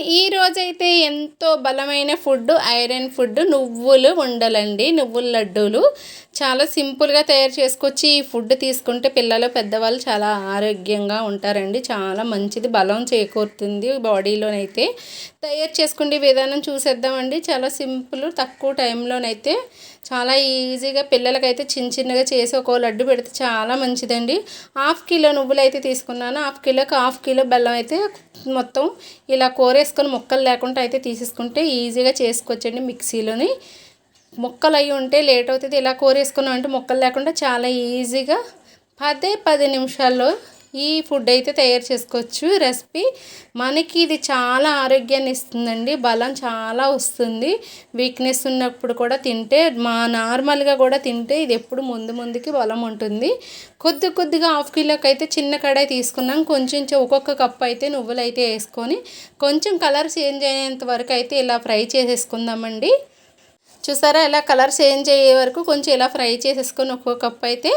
ఈ రోజైతే ఎంతో బలమైన ఫుడ్ ఐరన్ ఫుడ్ నువ్వులు ఉండలండి నువ్వుల లడ్డూలు. చాలా సింపుల్గా తయారు చేసుకొచ్చి ఈ ఫుడ్ తీసుకుంటే పిల్లలు పెద్దవాళ్ళు చాలా ఆరోగ్యంగా ఉంటారండి. చాలా మంచిది. బలం చేకూరుతుంది బాడీలోనైతే. తయారు చేసుకునే విధానం చూసేద్దామండి. చాలా సింపుల్ తక్కువ టైంలోనైతే చాలా ఈజీగా పిల్లలకైతే చిన్న చిన్నగా చేసి ఒక లడ్డు పెడితే చాలా మంచిదండి. హాఫ్ కిలో నువ్వులు అయితే తీసుకున్నాను. హాఫ్ కిలోకి హాఫ్ కిలో బెల్లం అయితే మొత్తం ఇలా వేసుకొని ముక్కలు లేకుండా అయితే తీసేసుకుంటే ఈజీగా చేసుకోవచ్చండి మిక్సీలోని. ముక్కలు అయి ఉంటే లేట్ అవుతుంది. ఇలా కూరేసుకున్నాం అంటే ముక్కలు లేకుండా చాలా ఈజీగా పదే పది నిమిషాల్లో ఈ ఫుడ్ అయితే తయారు చేసుకోవచ్చు. రెసిపీ మనకి ఇది చాలా ఆరోగ్యాన్ని ఇస్తుందండి. బలం చాలా వస్తుంది. వీక్నెస్ ఉన్నప్పుడు కూడా తింటే మా నార్మల్గా కూడా తింటే ఇది ఎప్పుడు ముందు ముందుకి బలం ఉంటుంది. కొద్ది కొద్దిగా హాఫ్ కిలోకి అయితే చిన్న కడాయి తీసుకున్నాం. కొంచెం ఒక్కొక్క కప్పు అయితే నువ్వులు అయితే వేసుకొని కొంచెం కలర్ చేంజ్ అయ్యేంత వరకు అయితే ఇలా ఫ్రై చేసేసుకుందామండి. చూసారా? ఇలా కలర్ చేంజ్ అయ్యే వరకు కొంచెం ఇలా ఫ్రై చేసేసుకొని ఒక్కొక్క కప్ అయితే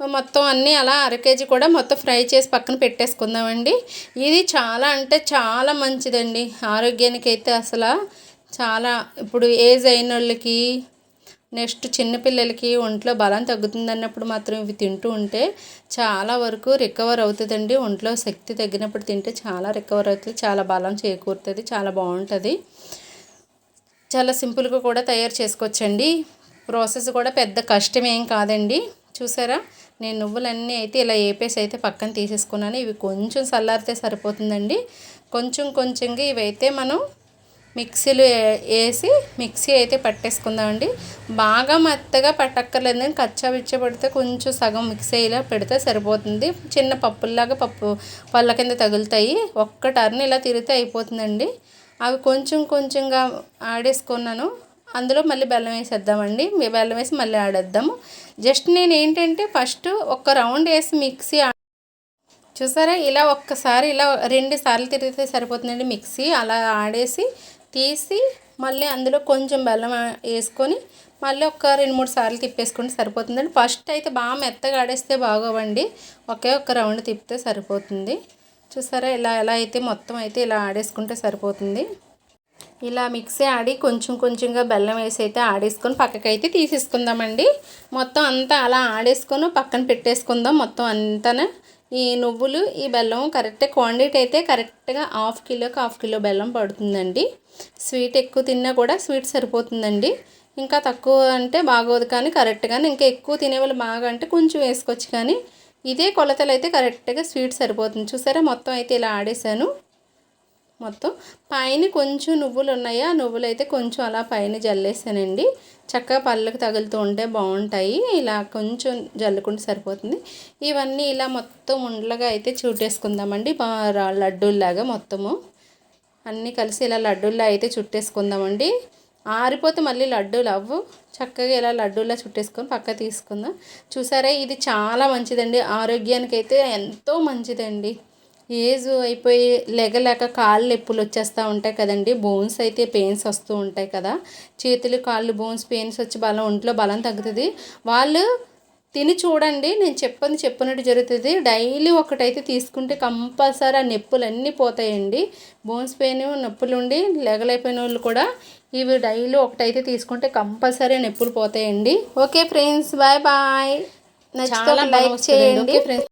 మొత్తం అన్నీ అలా అర కేజీ కూడా మొత్తం ఫ్రై చేసి పక్కన పెట్టేసుకుందామండి. ఇది చాలా అంటే చాలా మంచిదండి. ఆరోగ్యానికి అయితే అసలు చాలా ఇప్పుడు ఏజ్ అయిన వాళ్ళకి నెక్స్ట్ చిన్నపిల్లలకి ఒంట్లో బలం తగ్గుతుంది అన్నప్పుడు మాత్రం ఇవి తింటూ ఉంటే చాలా వరకు రికవర్ అవుతుందండి. ఒంట్లో శక్తి తగ్గినప్పుడు తింటే చాలా రికవర్ అవుతుంది చాలా బలం చేకూరుతుంది చాలా బాగుంటుంది. చాలా సింపుల్గా కూడా తయారు చేసుకోవచ్చండి. ప్రాసెస్ కూడా పెద్ద కష్టం ఏం కాదండి. చూసారా? నేను నువ్వులన్నీ అయితే ఇలా వేపేసి అయితే పక్కన తీసేసుకున్నాను. ఇవి కొంచెం చల్లారితే సరిపోతుందండి. కొంచెం కొంచెంగా ఇవైతే మనం మిక్సీలో వేసి మిక్సీ అయితే పట్టేసుకుందామండి. బాగా మెత్తగా పట్టక్కర్లేదు కచ్చా విచ్చ పడితే కొంచెం సగం మిక్సీ అయ్యేలా పెడితే సరిపోతుంది. చిన్న పప్పుల్లాగా పప్పు పళ్ళ కింద తగులుతాయి. ఒక్క టర్న్ ఇలా తిరిగితే అయిపోతుందండి. అవి కొంచెం కొంచెంగా ఆడేసుకున్నాను. అందులో మళ్ళీ బెల్లం వేసేద్దామండి. బెల్లం వేసి మళ్ళీ ఆడేద్దాము జస్ట్ నేను ఏంటంటే ఫస్ట్ ఒక రౌండ్ వేసి మిక్సీ చూసారా? ఇలా ఒక్కసారి ఇలా రెండు సార్లు తిరిగితే సరిపోతుందండి మిక్సీ. అలా ఆడేసి తీసి మళ్ళీ అందులో కొంచెం బెల్లం వేసుకొని మళ్ళీ ఒక రెండు మూడు సార్లు తిప్పేసుకుంటే సరిపోతుందండి. ఫస్ట్ అయితే బాగా మెత్తగా ఆడేస్తే బాగోవండి. ఒకే ఒక రౌండ్ తిప్పితే సరిపోతుంది. చూసారా? ఇలా ఎలా అయితే మొత్తం అయితే ఇలా ఆడేసుకుంటే సరిపోతుంది. ఇలా మిక్సీ ఆడి కొంచెం కొంచెంగా బెల్లం వేసి అయితే ఆడేసుకొని పక్కకైతే తీసేసుకుందామండి. మొత్తం అంతా అలా ఆడేసుకొని పక్కన పెట్టేసుకుందాం. మొత్తం అంతా ఈ నువ్వులు ఈ బెల్లం కరెక్ట్ క్వాంటిటీ అయితే కరెక్ట్గా హాఫ్ కిలోకి హాఫ్ కిలో బెల్లం పడుతుందండి. స్వీట్ ఎక్కువ తిన్నా కూడా స్వీట్ సరిపోతుందండి. ఇంకా తక్కువ అంటే బాగోదు కానీ కరెక్ట్గానే ఇంకా ఎక్కువ తినేవాళ్ళు బాగా అంటే కొంచెం వేసుకోవచ్చు కానీ ఇదే కొలతలు అయితే కరెక్ట్గా స్వీట్ సరిపోతుంది. చూసారా? మొత్తం అయితే ఇలా ఆడేసాను మొత్తం. పైన కొంచెం నువ్వులు ఉన్నాయి. ఆ నువ్వులు అయితే కొంచెం అలా పైన జల్లేసానండి. చక్కగా పళ్ళకు తగులుతూ ఉంటే బాగుంటాయి. ఇలా కొంచెం జల్లుకుంటే సరిపోతుంది. ఇవన్నీ ఇలా మొత్తం ఉండలుగా అయితే చుట్టేసుకుందామండి. లడ్డూల్లాగా మొత్తము. అన్నీ కలిసి ఇలా లడ్డూల్లా అయితే చుట్టేసుకుందామండి. ఆరిపోతే మళ్ళీ లడ్డూలు అవ్వు. చక్కగా ఇలా లడ్డూలా చుట్టేసుకొని పక్క తీసుకుందాం. చూసారా? ఇది చాలా మంచిదండి. ఆరోగ్యానికి అయితే ఎంతో మంచిదండి. ఏజ్ అయిపోయి లెగలేక కాళ్ళు నొప్పులు వచ్చేస్తూ ఉంటాయి కదండి. బోన్స్ అయితే పెయిన్స్ వస్తూ ఉంటాయి కదా. చేతులు కాళ్ళు బోన్స్ పెయిన్స్ వచ్చి బలం ఒంట్లో బలం తగ్గుతుంది. వాళ్ళు తిని చూడండి నేను చెప్పని చెప్పినట్టు జరుగుతుంది. డైలీ ఒకటైతే తీసుకుంటే కంపల్సరీ ఆ నొప్పులు అన్నీ పోతాయండి. బోన్స్ పెయిన్ నొప్పులు ఉండి లెగలైపోయిన వాళ్ళు కూడా ఇవి డైలీ ఒకటైతే తీసుకుంటే కంపల్సరీ నొప్పులు పోతాయండి. Okay friends bye bye. నచ్చితే లైక్ చేయండి. ఫ్రెండ్స్.